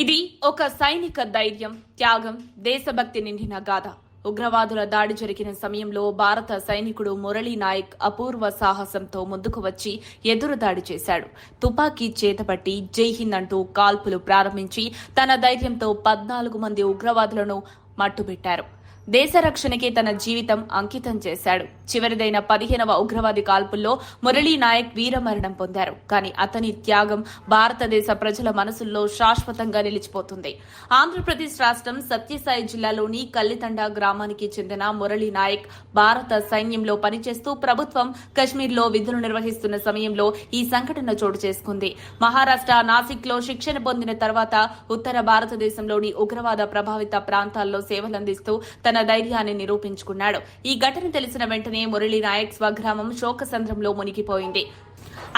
ఇది ఒక సైనిక ధైర్యం త్యాగం దేశభక్తి నిండిన గాథ. ఉగ్రవాదుల దాడి జరిగిన సమయంలో భారత సైనికుడు మురళీ నాయక్ అపూర్వ సాహసంతో ముందుకు వచ్చి ఎదురు దాడి చేశాడు. తుపాకీ చేతపట్టి జై హింద్ అంటూ కాల్పులు ప్రారంభించి తన ధైర్యంతో పద్నాలుగు మంది ఉగ్రవాదులను మట్టుబెట్టారు. దేశ రక్షణకే తన జీవితం అంకితం చేశాడు. చివరిదైన పదిహేనవ ఉగ్రవాది కాల్పుల్లో మురళీ నాయక్ వీరమరణం పొందారు. కానీ అతని త్యాగం భారతదేశ ప్రజల మనసుల్లో శాశ్వతంగా నిలిచిపోతుంది. ఆంధ్రప్రదేశ్ రాష్ట్రం సత్యసాయి జిల్లాలోని కల్లితండ గ్రామానికి చెందిన మురళీ నాయక్ భారత సైన్యంలో పనిచేస్తూ ప్రభుత్వం కశ్మీర్లో విధులు నిర్వహిస్తున్న సమయంలో ఈ సంఘటన చోటు చేసుకుంది. మహారాష్ట్ర నాసిక్లో శిక్షణ పొందిన తర్వాత ఉత్తర భారతదేశంలోని ఉగ్రవాద ప్రభావిత ప్రాంతాల్లో సేవలందిస్తూ తన ధైర్యాన్ని నిరూపించుకున్నాడు. ఈ ఘటన తెలిసిన వెంటనే మురళీ నాయక్ స్వగ్రామం శోకసంద్రంలో మునిగిపోయింది.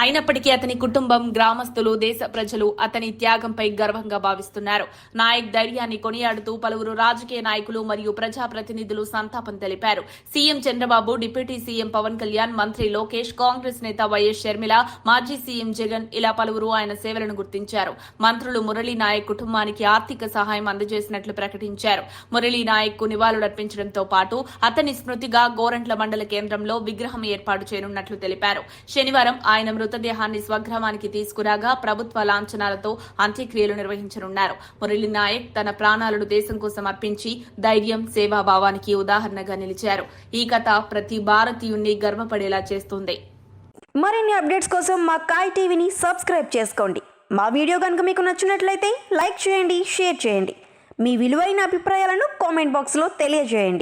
అయినప్పటికీ అతని కుటుంబం గ్రామస్తులు దేశ ప్రజలు అతని త్యాగంపై గర్వంగా భావిస్తున్నారు. నాయక్ ధైర్యాన్ని కొనియాడుతూ పలువురు రాజకీయ నాయకులు మరియు ప్రజాప్రతినిధులు సంతాపం తెలిపారు. CM Chandrababu deputy CM Pawan Kalyan మంత్రి లోకేష్ కాంగ్రెస్ నేత వైఎస్ షర్మిల మాజీ సీఎం జగన్ ఇలా పలువురు ఆయన సేవలను గుర్తించారు. మంత్రులు మురళీ నాయక్ కుటుంబానికి ఆర్థిక సహాయం అందజేసినట్లు ప్రకటించారు. మురళీ నాయక్కు నివాళులర్పించడంతో పాటు అతని స్మృతిగా గోరంట్ల మండల కేంద్రంలో విగ్రహం ఏర్పాటు చేయనున్నట్లు తెలిపారు. శనివారం ఆయన మృతదేహాన్ని స్వగ్రామానికి తీసుకురాగా ప్రభుత్వ లాంఛనాలతో అంత్యక్రియలు నిర్వహించనున్నారు. మురళీ నాయక్ తన ప్రాణాలను దేశం కోసం అర్పించి ధైర్యం సేవాభావానికి ఉదాహరణగా నిలిచారు. ఈ కథ ప్రతి భారతీయుణ్ణి గర్వపడేలా చేస్తుంది. మరిన్ని అప్డేట్స్ కోసం మా కాయ్ టీవీని సబ్స్క్రైబ్ చేసుకోండి. మా వీడియో కనుక మీకు నచ్చినట్లయితే లైక్ చేయండి షేర్ చేయండి. మీ విలువైన అభిప్రాయాలను కామెంట్ బాక్స్లో తెలియజేయండి.